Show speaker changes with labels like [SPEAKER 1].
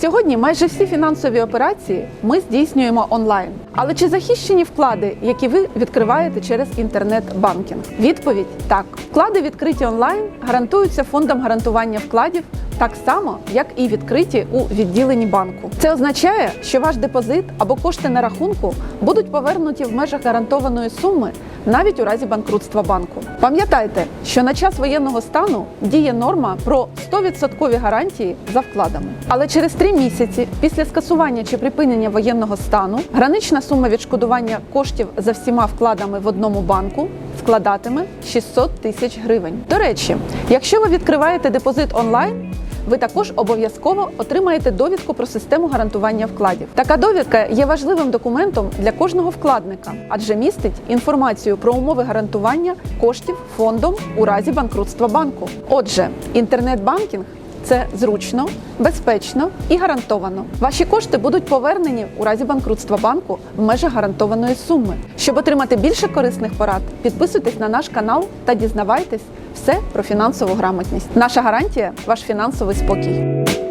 [SPEAKER 1] Сьогодні майже всі фінансові операції ми здійснюємо онлайн. Але чи захищені вклади, які ви відкриваєте через інтернет-банкінг? Відповідь так. Вклади відкриті онлайн гарантуються фондом гарантування вкладів так само, як і відкриті у відділенні банку. Це означає, що ваш депозит або кошти на рахунку будуть повернуті в межах гарантованої суми навіть у разі банкрутства банку. Пам'ятайте, що на час воєнного стану діє норма про 100% гарантії за вкладами. Але через три місяці після скасування чи припинення воєнного стану гранична сума відшкодування коштів за всіма вкладами в одному банку складатиме 600 тисяч гривень. До речі, якщо ви відкриваєте депозит онлайн. Ви також обов'язково отримаєте довідку про систему гарантування вкладів. Така довідка є важливим документом для кожного вкладника, адже містить інформацію про умови гарантування коштів фондом у разі банкрутства банку. Отже, інтернет-банкінг це зручно, безпечно і гарантовано. Ваші кошти будуть повернені у разі банкрутства банку в межах гарантованої суми. Щоб отримати більше корисних порад, підписуйтесь на наш канал та дізнавайтесь все про фінансову грамотність. Наша гарантія ваш фінансовий спокій.